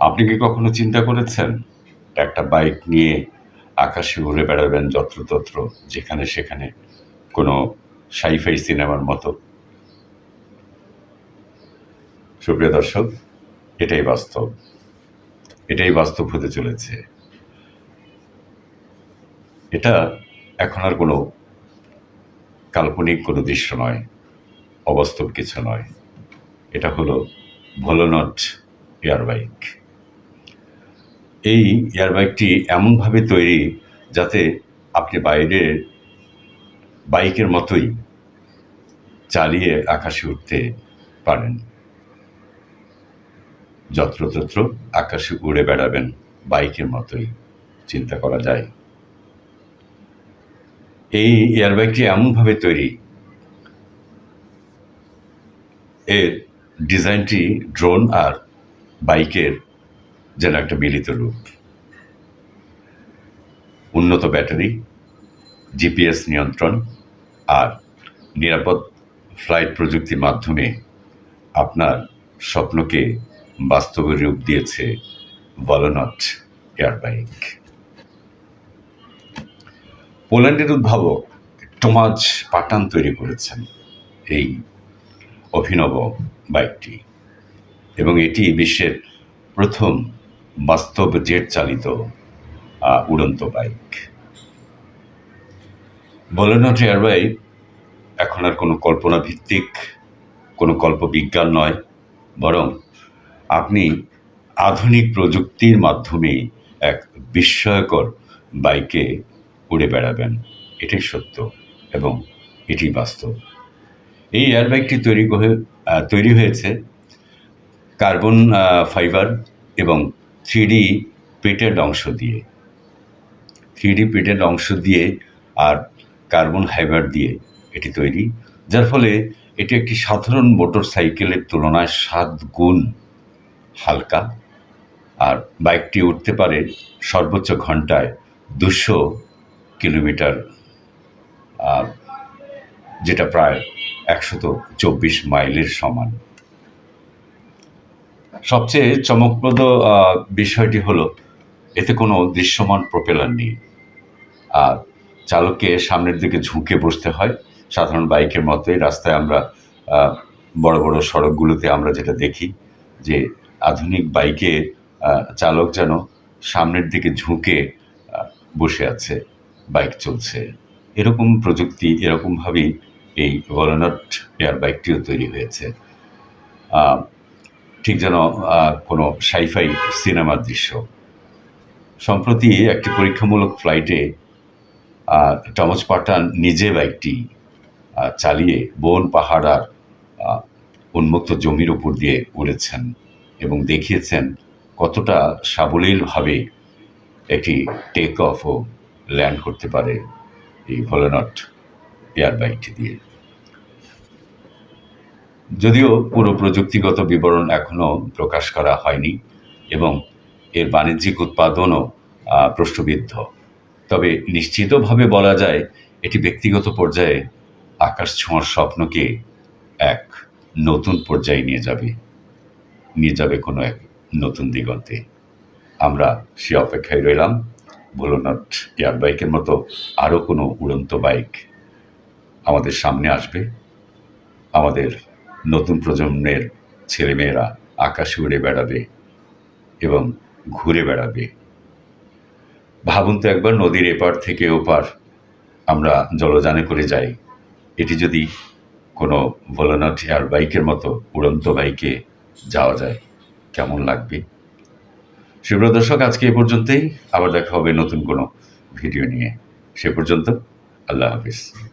আপনি কি কখনো চিন্তা করেছেন একটা বাইক নিয়ে আকাশে ঘুরে বেড়াবেন যত্রতত্র যেখানে সেখানে কোনো সাইফাই সিনেমার মতো? সুপ্রিয় দর্শক, এটাই বাস্তব। এটাই বাস্তব হতে চলেছে। এটা এখন আর কোনো কাল্পনিক কোনো দৃশ্য নয়, অবাস্তব কিছু নয়। এটা হলো ভোলোনট এয়ার বাইক। এই এয়ার বাইকটি এমনভাবে তৈরি যাতে আপনি বাইরের বাইকের মতোই চালিয়ে আকাশে উঠতে পারেন। যত্রতত্র আকাশে উড়ে বেড়াবেন বাইকের মতোই, চিন্তা করা যায়। এই এয়ার বাইকটি এমনভাবে তৈরি, এর ডিজাইনটি ড্রোন আর বাইকের যেন একটা মিলিত রূপ। উন্নত ব্যাটারি, জিপিএস নিয়ন্ত্রণ আর নিরাপদ ফ্লাইট প্রযুক্তির মাধ্যমে আপনার স্বপ্নকে বাস্তবে রূপ দিয়েছে ভলোনট এয়ার বাইক। পোল্যান্ডের উদ্ভাবক টমাজ পাটান তৈরি করেছেন এই অভিনব বাইকটি এবং এটি বিশ্বের প্রথম বাস্তব জেট চালিত উড়ন্ত বাইক। ভলোনট এয়ার বাইক এখন আর কোনো কল্পনা ভিত্তিক কোনো কল্পবিজ্ঞান নয়, বরং আপনি আধুনিক প্রযুক্তির মাধ্যমে এক বিস্ময়কর বাইকে উড়ে বেড়াবেন। এটাই সত্য এবং এটি বাস্তব। এই এয়ারব্যাগটি তৈরি তৈরি হয়েছে কার্বন ফাইবার এবং থ্রি ডি প্রিটেড অংশ দিয়ে। থ্রি ডি প্রিটেড অংশ দিয়ে আর কার্বন ফাইবার দিয়ে এটি তৈরি, যার ফলে এটি একটি সাধারণ মোটর সাইকেলের তুলনায় সাত গুণ হালকা আর বাইকটি উঠতে পারে সর্বোচ্চ ঘন্টায় দুশো কিলোমিটার যেটা প্রায় একশত চব্বিশ মাইলের সমান। সবচেয়ে চমকপ্রদ বিষয়টি হলো, এতে কোনো দৃশ্যমান প্রপেলার নেই। আর চালককে সামনের দিকে ঝুঁকে বসতে হয়। সাধারণ বাইকের মতোই রাস্তায় আমরা বড় বড় সড়কগুলোতে আমরা যেটা দেখি, যে আধুনিক বাইকে চালক যেন সামনের দিকে ঝুঁকে বসে আছে, বাইক চলছে। এরকম প্রযুক্তি, এরকমভাবেই এই ভলোনট এয়ার বাইকটিও তৈরি হয়েছে। ঠিক যেন কোনো সাইফাই সিনেমার দৃশ্য। সম্প্রতি একটি পরীক্ষামূলক ফ্লাইটে টমাস পাঠান নিজে বাইকটি চালিয়ে বন পাহাড় আর উন্মুক্ত জমির উপর দিয়ে উড়েছেন এবং দেখিয়েছেন কতটা সাবলীলভাবে একটি টেক অফ ও ল্যান্ড করতে পারে এই ভোলেনট এয়ার বাইকটি দিয়ে। যদিও পুরো প্রযুক্তিগত বিবরণ এখনও প্রকাশ করা হয়নি এবং এর বাণিজ্যিক উৎপাদনও প্রশ্নবিদ্ধ। তবে নিশ্চিতভাবে বলা যায়, এটি ব্যক্তিগত পর্যায়ে আকাশ ছোঁয়ার স্বপ্নকে এক নতুন পর্যায়ে নিয়ে যাবে নিয়ে যাবে কোনো এক নতুন দিগন্তে। আমরা সে অপেক্ষায় রইলাম। ভোলোনট এয়ার বাইকের মতো আরও কোনো উড়ন্ত বাইক আমাদের সামনে আসবে। আমাদের নতুন প্রজন্মের ছেলেমেয়েরা আকাশে উড়ে বেড়াবে এবং ঘুরে বেড়াবে। ভাবুন তো একবার নদীর এপার থেকে ওপার আমরা জলযানে করে যাই। এটি যদি কোনো ভোলানাথ এয়ার বাইকের মতো উড়ন্ত বাইকে যাওয়া যায়, কেমন লাগবে? সুপ্রিয় দর্শক, আজকে এ পর্যন্তই। আবার দেখা হবে নতুন কোনো ভিডিও নিয়ে। সে পর্যন্ত আল্লাহ হাফিজ।